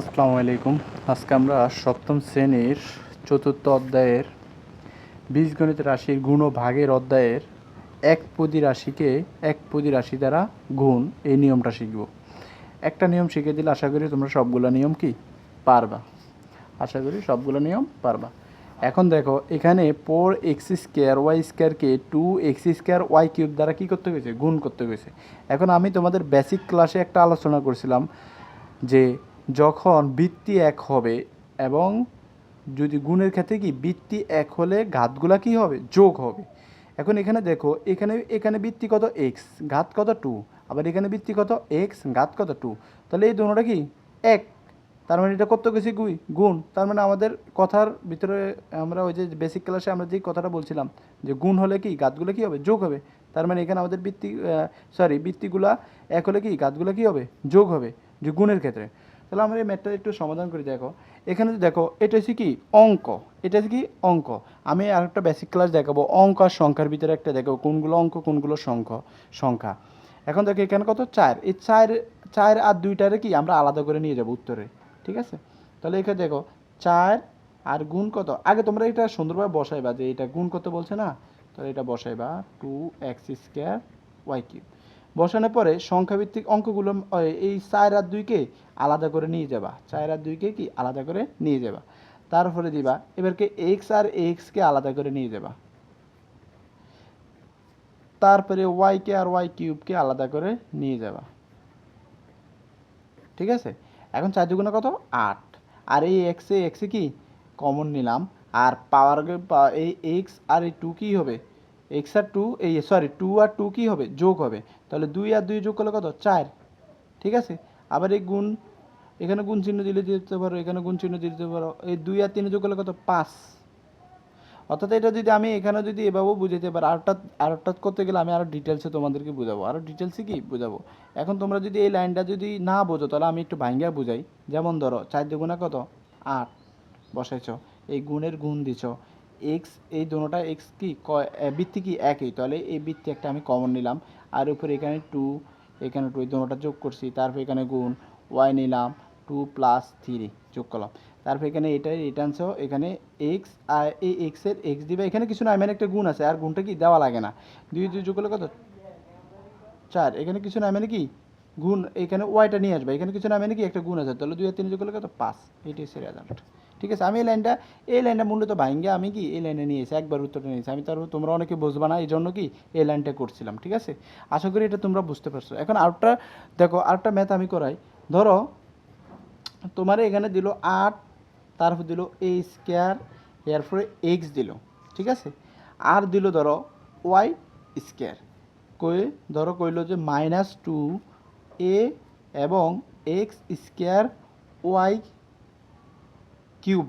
আসসালামু আলাইকুম। আজকে আমরা সপ্তম শ্রেণির চতুর্থ অধ্যায়ের বীজগণিত রাশির গুণ ও ভাগের অধ্যায়ের এক পদি রাশিকে এক পদি রাশি দ্বারা গুণ এই নিয়মটা শিখব। একটা নিয়ম শিখে দিলে আশা করি তোমরা সবগুলো নিয়ম কি পারবা। আশা করি সবগুলো নিয়ম পারবা। এখন দেখো, এখানে ফোর এক্স স্কোয়ার ওয়াই স্কোয়ারকে two x square y cube দ্বারা কী করতে হয়েছে? গুণ করতে হয়েছে। এখন আমি তোমাদের বেসিক ক্লাসে একটা আলোচনা করছিলাম যে যখন বৃত্তি এক হবে এবং যদি গুণের ক্ষেত্রে কি? বৃত্তি এক হলে ঘাতগুলা কি হবে? যোগ হবে। এখন এখানে দেখো, এখানে এখানে বৃত্তি কত? এক্স ঘাত কত? টু আবার এখানে বৃত্তি কত? এক্স ঘাত কত? টু তাহলে এই দুটোটা কি? এক। তার মানে এটা কত গেছি গুই, গুণ। তার মানে আমাদের কথার ভিতরে আমরা ওই যে বেসিক ক্লাসে আমরা যে কথাটা বলছিলাম, যে গুণ হলে কি? গাতগুলো কি হবে? যোগ হবে। তার মানে এখানে আমাদের বৃত্তি সরি বৃত্তিগুলা এক হলে কি? গাতগুলো কি হবে? যোগ হবে। যে গুণের ক্ষেত্রে। তাহলে আমরা এই ম্যাথটা একটু সমাধান করে, দেখো। এখানে দেখো, এটা হচ্ছে কি? অঙ্ক। এটা হচ্ছে কি? অঙ্ক। আমি আর একটা বেসিক ক্লাস দেখাবো। অঙ্ক আর সংখ্যার ভিতরে একটা দেখাবো কোনগুলো অঙ্ক, কোনগুলো সংখ্যা সংখ্যা। এখন দেখো, এখানে কত? চার। এই চার চার আর দুইটারে কি? আমরা আলাদা করে নিয়ে যাব উত্তরে। ঠিক আছে? তাহলে এখানে দেখো, চার আর গুণ কত? আগে তোমরা এটা সুন্দরভাবে বসাইবা যে এটা গুণ করতে বলছে না? তাহলে এটা বসাইবা two x square y cube বসানোর পরে সংখ্যাভিত্তিক অঙ্কগুলো এই চার আর দুইকে আলাদা করে নিয়ে যাবা। চার আর দুইকে কি আলাদা করে নিয়ে যাবা। তারপরে দিবা এবারকে এক্স আর এক্সকে আলাদা করে নিয়ে যাবা। তারপরে ওয়াইকে আর ওয়াই কিউবকে আলাদা করে নিয়ে যাবা। ঠিক আছে? এখন চার দুগুণে কত? আট। আর এই এক্সে এক্সে কি? কমন নিলাম। আর পাওয়ার এই এক্স আর এই টু কী হবে? এক্স আর টু এই সরি টু আর টু কী হবে? যোগ হবে। তাহলে দুই আর দুই যোগ করলে কত? চার। ঠিক আছে? আবার এই গুণ, এখানে গুণ চিহ্ন দিলে দিতে পারো, এখানে গুণ চিহ্ন দিতে পারো। এই দুই আর তিনে যোগ করলে কত? পাঁচ। অর্থাৎ এটা যদি আমি এখানে যদি এভাবেও বুঝাইতে পারি, আরেকটা আরেকটা করতে গেলে আমি আরও ডিটেলসে তোমাদেরকে বুঝাবো। আরও ডিটেলসে কি? বুঝাবো। এখন তোমরা যদি এই লাইনটা যদি না বোঝো, তাহলে আমি একটু ভাঙ্গা বুঝাই। যেমন ধরো, চার দুগুণা কত? আট। বসাইছ। এই গুণের গুণ দিছ। এক্স এই দুটোটা এক্স কি? বৃত্তি কি? একই। তাহলে এই বৃত্তি একটা আমি কমন নিলাম। আর উপরে এখানে টু এখানে টু এই দুটোটা যোগ করছি। তারপর এখানে গুণ ওয়াই নিলাম টু প্লাস থ্রি যোগ করলাম। তারপর এখানে এটা রিটার্ন সহ এখানে এক্স আর এই এক্সের এক্স দিবে। এখানে কিছু না মানে একটা গুণ আছে। আর গুণটা কি? দেওয়া লাগে না। দুই দুই যোগ করলে কত? চার। এখানে কিছু না মানে কি? গুণ এখানে ওয়াইটা নিয়ে আসবে। এখানে কিছু না মানে কি? একটা গুণ আছে। তাহলে দুই আর তিন যোগ করলে কত? পাঁচ। এইটাই হচ্ছে রেজাল্ট ঠিক আছে? আমি এই লাইনটা এই লাইনটা মূলত ভাঙ্গে আমি কি এই লাইনে নিয়েছি একবার উত্তরটা নিয়েছি আমি তার তোমরা অনেকে বুঝবা না এই জন্য কি এই লাইনটা করছিলাম, ঠিক আছে? আশা করি এটা তোমরা বুঝতে পারছ। এখন আরেকটা, দেখো, আরেকটা ম্যাথ আমি করাই। ধরো, তোমার এখানে দিল আট, তারপর দিল এ স্কোয়ার এরপরে এক্স দিল, ঠিক আছে? আর দিল ধরো ওয়াই স্কোয়ার কই ধরো কইলো যে মাইনাস টু এ এবং এক্স স্কোয়ার ওয়াই কিউব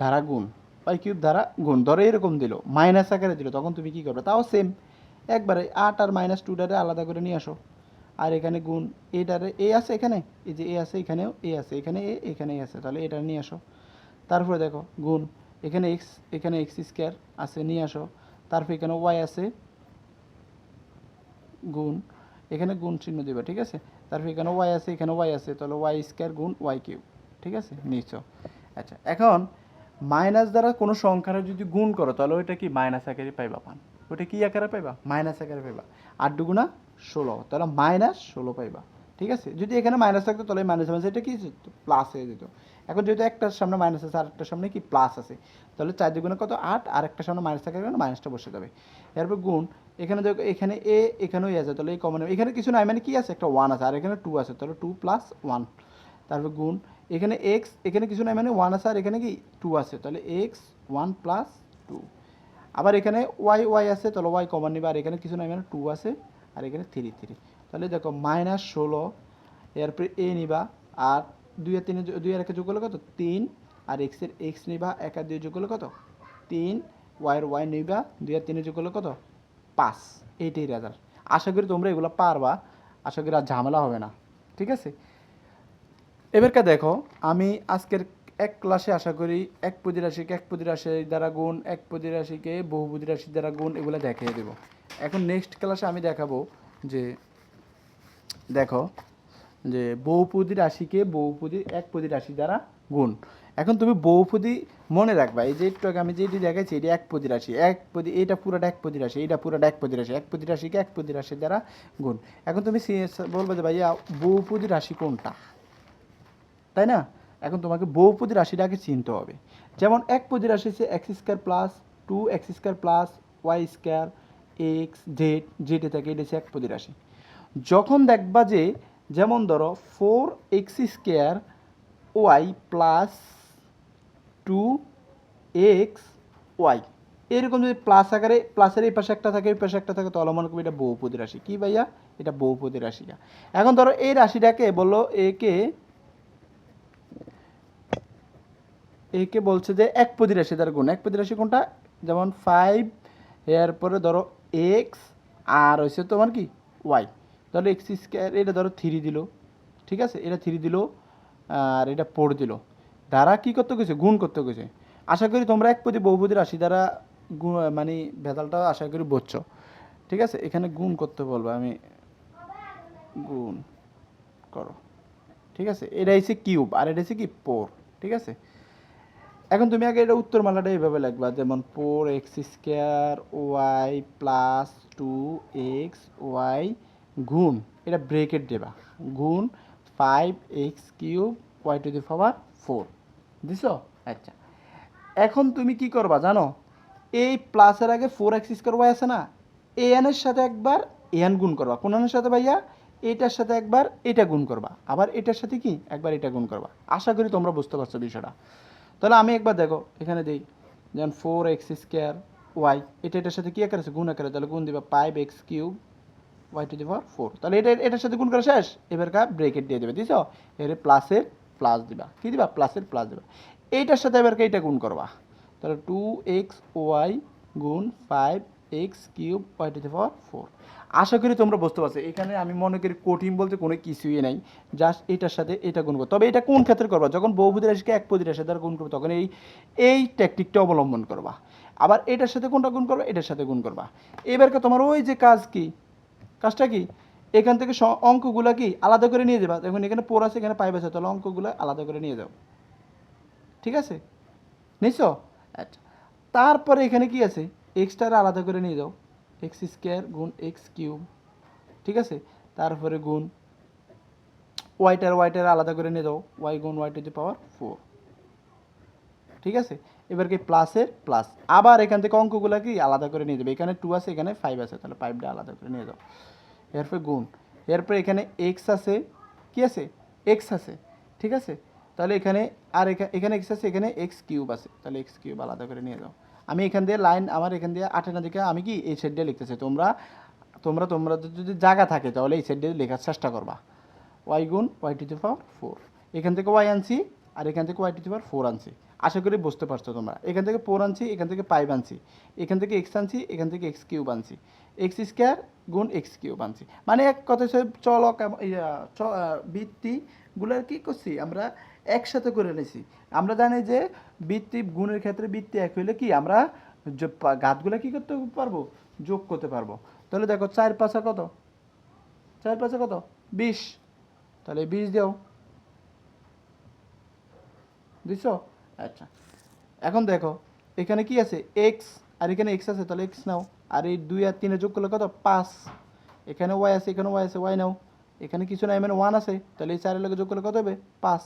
ধারা গুণ ওয়াই কিউব ধারা গুণ, ধরো এরকম দিল মাইনাস আকারে দিল, তখন তুমি কী করবে? তাও সেম একবারে আট আর মাইনাস টুটারে আলাদা করে নিয়ে আসো। আর এখানে গুণ এটারে এ আছে এখানে? এই যে এ আছে, এখানেও এ আছে, এখানে এ এখানে এ আছে, তাহলে এটা নিয়ে আসো। তারপরে দেখো, গুণ, এখানে এক্স এখানে এক্স স্কোয়ার আছে, নিয়ে আসো। তারপর এখানে ওয়াই আছে, গুণ, এখানে গুণ চিহ্ন দেবে, ঠিক আছে? তারপর এখানে ওয়াই আছে, এখানে ওয়াই আছে, তাহলে ওয়াই স্কোয়ার গুণ ওয়াই কিউব ঠিক আছে? নিশ্চয় আচ্ছা এখন মাইনাস দ্বারা কোনো সংখ্যার যদি গুণ করো, তাহলে ওইটা কি মাইনাস আকারে পাইবা পান? ওইটা কি আকারে পাইবা? মাইনাস আকারে পাইবা। আট দুগুণা ষোলো, তাহলে মাইনাস ষোলো পাইবা। ঠিক আছে? যদি এখানে মাইনাস থাকতো, তাহলে মাইনাস মাইনাস এটা কি প্লাস হয়ে যেত। এখন যেহেতু একটার সামনে মাইনাস আছে, আর একটার সামনে কি প্লাস আছে? তাহলে চার দুগুণে কত? আট, আর একটার সামনে মাইনাস থাকার কারণে মাইনাসটা বসে যাবে। এরপর গুণ, এখানে দেখো, এখানে এ এখানেও আছে, তাহলে এই কমন এখানে কিছু নাই মানে কি আছে? একটা ওয়ান আছে, আর এখানে টু আছে, তাহলে টু প্লাস ওয়ান তারপর গুণ এখানে এক্স এখানে কিছু নাই মানে ওয়ান আছে আর এখানে কি টু আছে। তাহলে এক্স ওয়ান প্লাস টু আবার এখানে ওয়াই ওয়াই আছে, তাহলে ওয়াই কমন নিবা। আর এখানে কিছু নাই মানে টু আছে, আর এখানে থ্রি থ্রি তাহলে দেখো মাইনাস ষোলো, এরপরে এ নিবা, আর দুই আর তিনে দুই আর একে যোগ করলে কত? তিন। আর এক্সের এক্স নিবা, এক আর দুই যোগ করলে কত? তিন। ওয়াইয়ের ওয়াই নিবা, দুই আর তিনে যোগ করলে কত? পাঁচ। এইটাই রেজাল্ট আশা করি তোমরা এগুলো পারবা। আশা করি আর ঝামেলা হবে না। ঠিক আছে? এবারকে দেখো, আমি আজকের এক ক্লাসে আশা করি এক পদি রাশিকে এক পদি রাশি দ্বারা গুণ, এক পদি রাশিকে বহুপদী রাশির দ্বারা গুণ এগুলো দেখিয়ে দেবো। এখন নেক্সট ক্লাসে আমি দেখাবো যে, দেখো, যে বহুপদী রাশিকে বহুপদী একপদী রাশি দ্বারা গুণ। এখন তুমি বহুপদী মনে রাখবা, এই যে একটু আমি যেটি দেখাইছি, এটি একপদী রাশি একপদী এটা পুরোটা একপদী রাশি এটা পুরোটা একপদী রাশি একপদী রাশিকে একপদী রাশির দ্বারা গুণ। এখন তুমি বলবে যে ভাইয়া বহুপদী রাশি কোনটা? তাই না? এখন তোমাকে বহুপদী রাশিটা আগে চিনতে হবে। যেমন এক একপদী রাশি হচ্ছে x square plus two x square plus y square x z জেডে থাকে, এটা হচ্ছে এক একপদী রাশি। যখন দেখবা যে, যেমন ধরো four x square y plus two x y এরকম যদি প্লাস আকারে প্লাসের এই পাশে একটা থাকে, এই পাশে একটা থাকে, তাহলে মনে করব এটা বহুপদী রাশি। কি ভাইয়া? এটা বহুপদী রাশি এখন ধরো এই রাশিটাকে বলল একে একে বলছে যে এক একপদী রাশি, তার গুণ। একপদী রাশি কোনটা? যেমন ফাইভ এরপরে ধরো এক্স আর হচ্ছে তোমার কি? ওয়াই ধরো এক্স স্কোয়ার এটা ধরো থ্রি দিল। ঠিক আছে? এটা থ্রি দিল, আর এটা ফোর দিল। দ্বারা কি করতে গেছে? গুণ করতে গেছে। আশা করি তোমরা একপদী বহুপদী রাশি দ্বারা মানে ভেদালটা আশা করি বুঝছ। ঠিক আছে? এখানে গুণ করতে বলব আমি। গুণ করো। ঠিক আছে? এটা হচ্ছে কিউব আর এটা হচ্ছে কি? ফোর ঠিক আছে? এখন তুমি আগে এটা উত্তরমালাটা এইভাবে লিখবা, যেমন four x square y plus two x y গুণ, এটা ব্রেকেট দেবা, গুণ five x cube y to the power four দিছো? আচ্ছা এখন তুমি কি করবা জানো, এই প্লাসের আগে ফোর এক্স স্কোয়ার ওয়াই আছে না এ এনের সাথে একবার এন গুণ করবা কোন সাথে ভাইয়া? এটার সাথে একবার এটা গুণ করবা, আবার এটার সাথে কি? একবার এটা গুণ করবা, আশা করি তোমরা বুঝতে পারছ বিষয়টা। তাহলে আমি একবার দেখো, এখানে দিই, যেমন ফোর এক্স স্কোয়ার ওয়াই এটা এটার সাথে কি আকার আছে? গুণ আকারে তাহলে গুণ দিবা five x cube y to the four তাহলে এটা, এটার সাথে গুণ করা শেষ? এবার কা ব্রেকেট দিয়ে দেবে, দিছ? এর প্লাসের প্লাস দিবা। কি দিবা? প্লাসের প্লাস দিবা। এইটার সাথে এবার এইটা গুণ করবা। তাহলে টু এক্স ওয়াই গুণ five x cube y to the four আশা করি তোমরা বুঝতে পারছ। এখানে আমি মনে করি কঠিন বলতে কোনো কিছুই নাই। জাস্ট এটার সাথে এটা গুণ করব। তবে এটা কোন ক্ষেত্রে করবা? যখন বহুপদী রাশিকে এক পদী রাশি দ্বারা গুণ করব তখন এই এই ট্যাকটিকটা অবলম্বন করবা। আবার এটার সাথে কোনটা গুণ করবা? এটার সাথে গুণ করবা। এবারকে তোমার ওই যে কাজ কি? কাজটা কি? এখান থেকে অঙ্কগুলা কি আলাদা করে নিয়ে যাবা? দেখুন এখানে পোর আছে এখানে আছে তাহলে অঙ্কগুলো আলাদা করে নিয়ে যাও। ঠিক আছে? নিশ্চয় আচ্ছা। তারপরে এখানে কি আছে? এক্সট্রা আলাদা করে নিয়ে যাও। এক্স স্কোয়ার গুণ এক্স কিউব, ঠিক আছে? তারপরে গুণ ওয়াইটার ওয়াইটার আলাদা করে নিয়ে যাও, ওয়াই গুণ ওয়াই টু পাওয়ার ফোর, ঠিক আছে? এবার কি প্লাসের প্লাস আবার এখান থেকে অঙ্কগুলো কি আলাদা করে নিয়ে যাবে? এখানে টু আছে, এখানে ফাইভ আছে, তাহলে ফাইভটা আলাদা করে নিয়ে যাও। এরপরে গুণ। এরপরে এখানে এক্স আছে, কি আছে? এক্স আছে, ঠিক আছে? তাহলে এখানে আর এখা- এখানে এক্স আছে, এখানে এক্স কিউব আছে, তাহলে এক্স কিউব আলাদা করে নিয়ে যাও। আমি এখান দিয়ে লাইন আমার এখান দিয়ে আঠানা দিকে আমি কি এই সাইড দিয়ে লিখতেছি? তোমরা তোমরা তোমরা যদি জায়গা থাকে তাহলে এই সাইড দিয়ে লেখার চেষ্টা করবা। ওয়াই গুণ y to the power four এখান থেকে ওয়াই আনছি আর এখান থেকে y to the power four আনছি। আশা করি বুঝতে পারছ তোমরা। এখান থেকে ফোর আনছি, এখান থেকে ফাইভ আনছি। এখান থেকে এক্স আনছি, এখান থেকে এক্স কিউব আনছি। এক্স স্কোয়ার গুণ এক্স কিউব আনছি। মানে এক কথা হচ্ছে চলক বৃত্তিগুলোর কি করছি? আমরা একসাথে করে নিছি। আমরা জানি যে বৃত্তি গুণের ক্ষেত্রে বৃত্তি এক হইলে কি? আমরা পা- কি করতে পারব? যোগ করতে পারব। তাহলে দেখো চার পাঁচা কত? চার পাঁচা কত? বিশ। তাহলে বিশ দাও। দিছো আচ্ছা। এখন দেখো, এখানে কি আছে? এক্স আর এখানে এক্স আছে, তাহলে এক্স নাও। আর এই দুই আর তিনে যোগ করলে কত? পাঁচ। এখানে ওয়াই আছে, এখানে ওয়াই আছে ওয়াই নাও। এখানে কিছু নাই মানে ওয়ান আছে। তাহলে এই চারের লোকে যোগ করলে কত হবে? পাঁচ।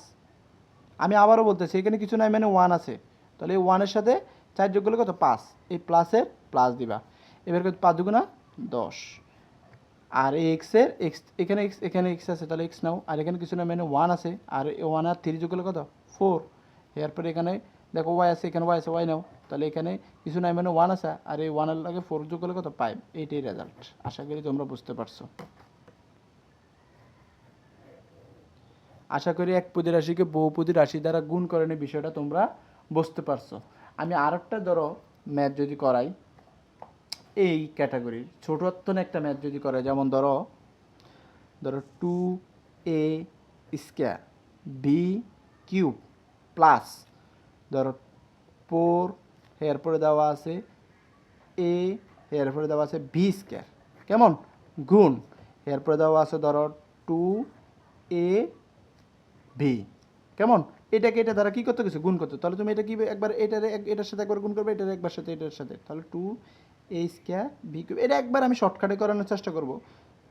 আমি আবারও বলতেছি, এখানে কিছু নাই মানে ওয়ান আছে। তাহলে এই ওয়ানের সাথে চার যোগ করলে কত? পাঁচ। এই প্লাসের প্লাস দিবা। এবার কত? পাঁচ দুগুণা দশ। আর এই এক্সের এক্স এখানে এক্স এখানে এক্স আছে, তাহলে এক্স নাও। আর এখানে কিছু না মানে ওয়ান আছে। আর ওয়ান আর থ্রি যোগ করলে কত? ফোর এরপরে এখানে দেখো ওয়াই আছে, এখানে ওয়াই আছে ওয়াই নাও। তাহলে এখানে কিছু নাই মানে ওয়ান আছে। আর এই ওয়ানের লাগে ফোর যোগ করলে কত? ফাইভ এইটাই রেজাল্ট আশা করি তোমরা বুঝতে পারছ। আশা করি এক পদী রাশিকে বহুপদী রাশি দ্বারা গুণ করেন বিষয়টা তোমরা বুঝতে পারছ। আমি আর একটা ধরো ম্যাথ যদি করাই, এই ক্যাটাগরির ছোটোত্তন একটা ম্যাথ যদি করে যেমন ধরো ধরো two a square b cube plus ধরো ফোর এরপরে দেওয়া আছে এ এরপরে দেওয়া আছে বি স্কোয়ার কেমন? গুণ। এরপরে দেওয়া আছে ধরো টু এ ভি কেমন? এটাকে এটা দ্বারা কী করতে গেছে? গুণ করতে। তাহলে তুমি এটা কি একবার এটার এটার সাথে একবার গুণ করবে, এটার একবার সাথে, এটার সাথে। তাহলে two a square b cube এটা একবার আমি শর্টকাটে করানোর চেষ্টা করব।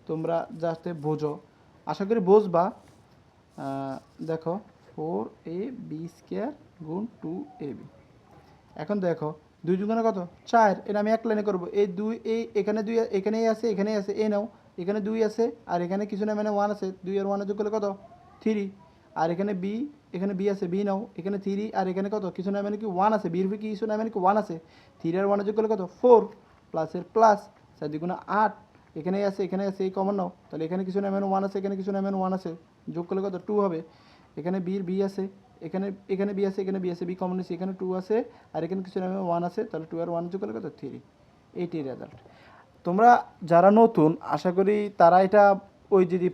তোমরা যাতে বোঝো। আশা করি বুঝবা। দেখো ফোর এ বি স্কোয়ার গুণ টু এ বি এখন দেখো, দুই দুগুণে কত? চার। এটা আমি এক লাইনে করব। এই দুই, এই এখানে দুই, এখানেই আছে এখানেই আছে এ নাও। এখানে দুই আছে, আর এখানে কিছু না মানে ওয়ান আছে। দুই আর ওয়ানে যোগ করলে কত? থ্রি আর এখানে বি এখানে বি আছে বি নাও। এখানে থ্রি আর এখানে কত? কিছু না মানে কি? ওয়ান আছে। বির কি কিছু না মানে কি? ওয়ান আছে। থ্রি আর ওয়ানে যোগ করলে কত? ফোর প্লাসের প্লাস চার দুগুণে আট। এখানে আছে এখানে আছে, এই কমন নাও। তাহলে এখানে কিছু না মানে ওয়ান আছে, এখানে কিছু না মানে ওয়ান আছে। যোগ করলে কত? টু হবে। এখানে বির বি আছে, এখানে এখানে বি আছে, এখানে বি আছে বি কমন আছে, এখানে টু আছে, আর এখানে কিছু নামে ওয়ান আছে। তাহলে টু আর ওয়ান যোগ করলে কত? থ্রি এইটি রেজাল্ট তোমরা যারা নতুন, আশা করি তারা এটা ওই যদি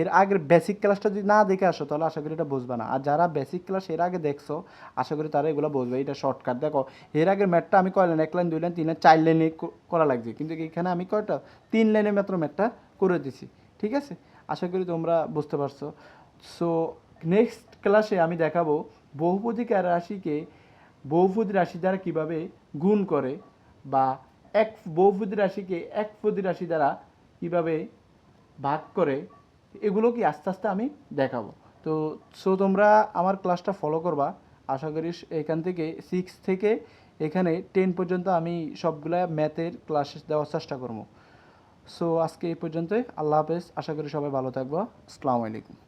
এর আগের বেসিক ক্লাসটা যদি না দেখে আসো, তাহলে আশা করি এটা বুঝবে না। আর যারা বেসিক ক্লাস এর আগে দেখছ, আশা করি তারা এগুলো বুঝবে। এটা শর্টকাট দেখো, এর আগের ম্যাটটা আমি কয় লাইন এক লাইন দুই লাইন তিন লাইন চার লাইনে করা লাগছে। কিন্তু এখানে আমি কয়টা? তিন লাইনে মাত্র ম্যাটটা করে দিছি। ঠিক আছে? আশা করি তোমরা বুঝতে পারছ। সো নেক্সট ক্লাসে আমি দেখাবো বহুপদী রাশিকে, বহুপদী রাশি দ্বারা কীভাবে গুণ করে বা এক, বহুপদী রাশিকে একপদী রাশি দ্বারা কীভাবে ভাগ করে এগুলো কি আস্তে আস্তে আমি দেখাবো। তো, সো তোমরা আমার ক্লাসটা ফলো করবা। আশা করি এখান থেকে সিক্স থেকে এখানে টেন পর্যন্ত আমি সবগুলা ম্যাথের ক্লাস দেওয়ার চেষ্টা করব। সো, আজকে এই পর্যন্তই। আল্লাহ হাফেজ। আশা করি সবাই ভালো থাকব। আসসালামু আলাইকুম।